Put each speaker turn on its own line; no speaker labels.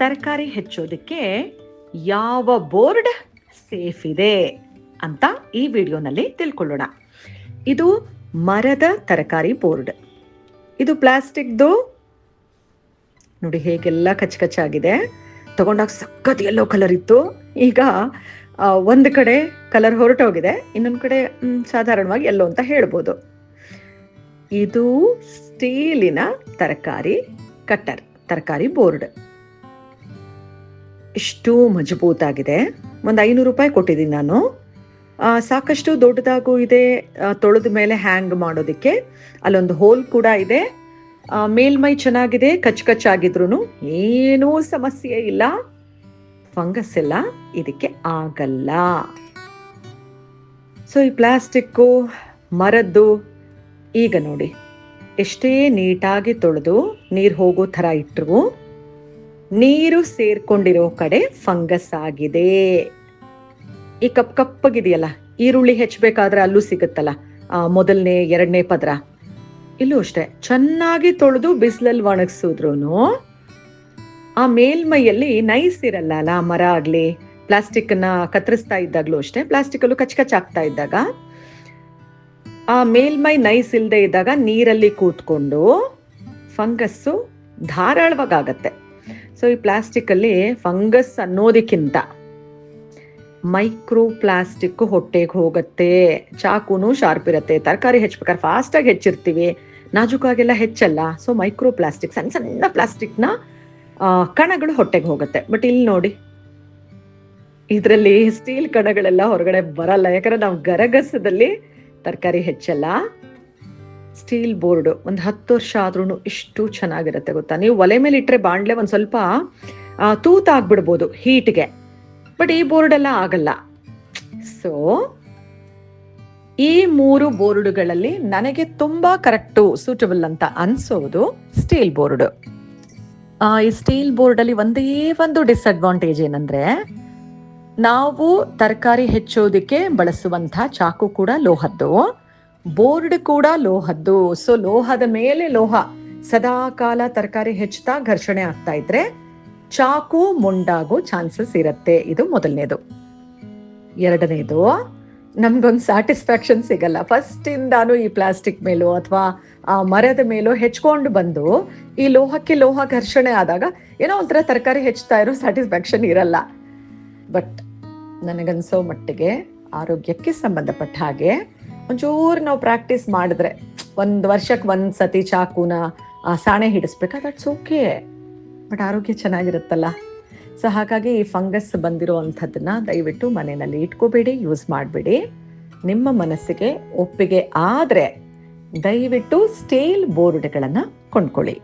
ತರಕಾರಿ ಹೆಚ್ಚೋದಕ್ಕೆ ಯಾವ board safe ಇದೆ ಅಂತ ಈ ವಿಡಿಯೋನಲ್ಲಿ ತಿಳ್ಕೊಳ್ಳೋಣ. ಇದು ಮರದ ತರಕಾರಿ ಬೋರ್ಡ್. ಇದು ಪ್ಲಾಸ್ಟಿಕ್ದು. ನೋಡಿ ಹೇಗೆಲ್ಲ ಕಚ್ ಕಚ್ಚಾಗಿದೆ ತಗೊಂಡಾಗ ಸಖತ್ ಎಲ್ಲೋ ಕಲರ್ ಇತ್ತು. ಈಗ ಒಂದು ಕಡೆ ಕಲರ್ ಹೊರಟೋಗಿದೆ. ಇನ್ನೊಂದು ಕಡೆ ಸಾಧಾರಣವಾಗಿ ಎಲ್ಲೋ ಅಂತ ಹೇಳ್ಬೋದು. ಇದು ಸ್ಟೀಲಿನ ತರಕಾರಿ ಕಟ್ಟರ್, ತರಕಾರಿ ಬೋರ್ಡ್. ಇಷ್ಟು ಮಜಬೂತಾಗಿದೆ. ಒಂದು ಐನೂರು ರೂಪಾಯಿ ಕೊಟ್ಟಿದ್ದೀನಿ ನಾನು. ಸಾಕಷ್ಟು ದೊಡ್ಡದಾಗೂ ಇದೆ. ತೊಳೆದ ಮೇಲೆ ಹ್ಯಾಂಗ್ ಮಾಡೋದಕ್ಕೆ. ಅಲ್ಲೊಂದು ಹೋಲ್ ಕೂಡ ಇದೆ. ಮೇಲ್ಮೈ ಚೆನ್ನಾಗಿದೆ. ಕಚ್ ಕಚ್ ಆಗಿದ್ರು ಏನೂ ಸಮಸ್ಯೆ ಇಲ್ಲ. ಫಂಗಸ್ ಎಲ್ಲ ಇದಕ್ಕೆ ಆಗಲ್ಲ. ಸೊ ಈ ಪ್ಲಾಸ್ಟಿಕ್ಕು ಮರದ್ದು, ಈಗ ನೋಡಿ. ಎಷ್ಟೇ ನೀಟಾಗಿ ತೊಳೆದು ನೀರು ಹೋಗೋ ಥರ ಇಟ್ಟರು ನೀರು ಸೇರ್ಕೊಂಡಿರೋ ಕಡೆ ಫಂಗಸ್ ಆಗಿದೆ. ಈ ಕಪ್ ಕಪ್ಪಗಿದೆಯಲ್ಲ, ಈರುಳ್ಳಿ ಹೆಚ್ಚಬೇಕಾದ್ರೆ ಅಲ್ಲೂ ಸಿಗುತ್ತಲ್ಲ ಮೊದಲನೇ, ಎರಡನೇ ಪದ್ರ. ಇಲ್ಲೂ ಅಷ್ಟೇ, ಚೆನ್ನಾಗಿ ತೊಳೆದು ಬಿಸಿಲಲ್ಲಿ ಒಣಗಿಸಿದ್ರು ಆ ಮೇಲ್ಮೈಯಲ್ಲಿ ನೈಸ್ ಇರಲ್ಲ ಅಲ್ಲ ಮರ ಆಗ್ಲಿ ಪ್ಲಾಸ್ಟಿಕ್ನ ಕತ್ತರಿಸ್ತಾ ಇದ್ದಾಗ್ಲೂ ಅಷ್ಟೇ ಪ್ಲಾಸ್ಟಿಕ್ ಅಲ್ಲೂ ಕಚ್ ಕಚ್ ಆಗ್ತಾ ಇದ್ದಾಗ, ಆ ಮೇಲ್ಮೈ ನೈಸ್ ಇಲ್ಲದೆ ಇದ್ದಾಗ ನೀರಲ್ಲಿ ಕೂತ್ಕೊಂಡು, ಫಂಗಸ್ಸು ಧಾರಾಳವಾಗತ್ತೆ ಸೊ ಈ ಪ್ಲಾಸ್ಟಿಕ್ ಅಲ್ಲಿ ಫಂಗಸ್ ಅನ್ನೋದಕ್ಕಿಂತ ಮೈಕ್ರೋ ಪ್ಲಾಸ್ಟಿಕ್ ಹೊಟ್ಟೆಗೆ ಹೋಗುತ್ತೆ, ಚಾಕುನು ಶಾರ್ಪ್ ಇರುತ್ತೆ, ತರಕಾರಿ ಹೆಚ್ಚಬೇಕಾದ್ರೆ ಫಾಸ್ಟ್ ಆಗಿ ಹೆಚ್ಚಿರ್ತೀವಿ, ನಾಜುಕಾಗೆಲ್ಲ ಹೆಚ್ಚಲ್ಲ. ಸೊ ಮೈಕ್ರೋ ಪ್ಲಾಸ್ಟಿಕ್ ಸಣ್ಣ ಸಣ್ಣ ಪ್ಲಾಸ್ಟಿಕ್ನ ಕಣಗಳು ಹೊಟ್ಟೆಗೆ ಹೋಗುತ್ತೆ. ಬಟ್ ಇಲ್ಲಿ ನೋಡಿ, ಇದರಲ್ಲಿ ಸ್ಟೀಲ್ ಕಣಗಳೆಲ್ಲ ಹೊರಗಡೆ ಬರಲ್ಲ. ಯಾಕಂದ್ರೆ ನಾವು ಗರಗಸದಲ್ಲಿ ತರಕಾರಿ ಹೆಚ್ಚಲ್ಲ. ಸ್ಟೀಲ್ ಬೋರ್ಡ್ ಒಂದು ಹತ್ತು ವರ್ಷ ಆದ್ರೂ ಇಷ್ಟು ಚೆನ್ನಾಗಿರುತ್ತೆ ಗೊತ್ತಾ? ನೀವು ಒಲೆ ಮೇಲೆ ಇಟ್ಟರೆ ಬಾಂಡ್ಲೆ ಒಂದು ಸ್ವಲ್ಪ ಆ, ತೂತ ಆಗ್ಬಿಡ್ಬೋದು ಹೀಟ್ಗೆ. ಬಟ್ ಈ ಬೋರ್ಡ್ ಎಲ್ಲ ಆಗಲ್ಲ. ಸೊ ಈ ಮೂರು ಬೋರ್ಡ್ಗಳಲ್ಲಿ ನನಗೆ ತುಂಬಾ ಕರೆಕ್ಟು ಸೂಟಬಲ್ ಅಂತ ಅನ್ಸೋದು ಸ್ಟೀಲ್ ಬೋರ್ಡ್ ಈ ಸ್ಟೀಲ್ ಬೋರ್ಡ್ ಅಲ್ಲಿ ಒಂದೇ ಒಂದು ಡಿಸ್ಅಡ್ವಾಂಟೇಜ್ ಏನಂದ್ರೆ ನಾವು ತರಕಾರಿ ಹೆಚ್ಚೋದಕ್ಕೆ ಬಳಸುವಂತ ಚಾಕು ಕೂಡ ಲೋಹದ್ದು. ಬೋರ್ಡ್ ಕೂಡ ಲೋಹದ್ದು. ಸೊ ಲೋಹದ ಮೇಲೆ ಲೋಹ. ಸದಾ ಕಾಲ ತರಕಾರಿ ಹೆಚ್ಚುತ್ತಾ ಘರ್ಷಣೆ ಆಗ್ತಾ ಇದ್ರೆ ಚಾಕು ಮುಂಡಾಗೋ ಚಾನ್ಸಸ್ ಇರುತ್ತೆ. ಇದು ಮೊದಲನೇದು. ಎರಡನೇದು, ನಮ್ಗೊಂದು ಸ್ಯಾಟಿಸ್ಫ್ಯಾಕ್ಷನ್ ಸಿಗಲ್ಲ. ಫಸ್ಟ್ ಇಂದಾನು ಈ ಪ್ಲಾಸ್ಟಿಕ್ ಮೇಲೋ ಅಥವಾ ಆ ಮರದ ಮೇಲೋ ಹೆಚ್ಕೊಂಡು ಬಂದು ಈ ಲೋಹಕ್ಕೆ ಲೋಹ ಘರ್ಷಣೆ ಆದಾಗ ಏನೋ ಒಂಥರ ತರಕಾರಿ ಹೆಚ್ಚುತ್ತಾ ಇರೋ ಸ್ಯಾಟಿಸ್ಫ್ಯಾಕ್ಷನ್ ಇರಲ್ಲ. ಬಟ್ ನನಗನ್ಸೋ ಮಟ್ಟಿಗೆ ಆರೋಗ್ಯಕ್ಕೆ ಸಂಬಂಧಪಟ್ಟ ಹಾಗೆ ಒಂಚೂರು ನಾವು ಪ್ರಾಕ್ಟೀಸ್ ಮಾಡಿದ್ರೆ, ಒಂದು ವರ್ಷಕ್ಕೆ ಒಂದು ಸತಿ ಚಾಕುನ ಸಾಣೆ ಹಿಡಿಸ್ಬೇಕಾ. ದಟ್ಸ್ ಓಕೆ ಬಟ್ ಆರೋಗ್ಯ ಚೆನ್ನಾಗಿರುತ್ತಲ್ಲ. ಸೊ ಹಾಗಾಗಿ ಈ ಫಂಗಸ್ ಬಂದಿರೋ ದಯವಿಟ್ಟು ಮನೆಯಲ್ಲಿ ಇಟ್ಕೋಬೇಡಿ ಯೂಸ್ ಮಾಡಬೇಡಿ. ನಿಮ್ಮ ಮನಸ್ಸಿಗೆ ಒಪ್ಪಿಗೆ ಆದರೆ ದಯವಿಟ್ಟು ಸ್ಟೀಲ್ ಬೋರ್ಡ್ಗಳನ್ನು ಕೊಂಡ್ಕೊಳ್ಳಿ.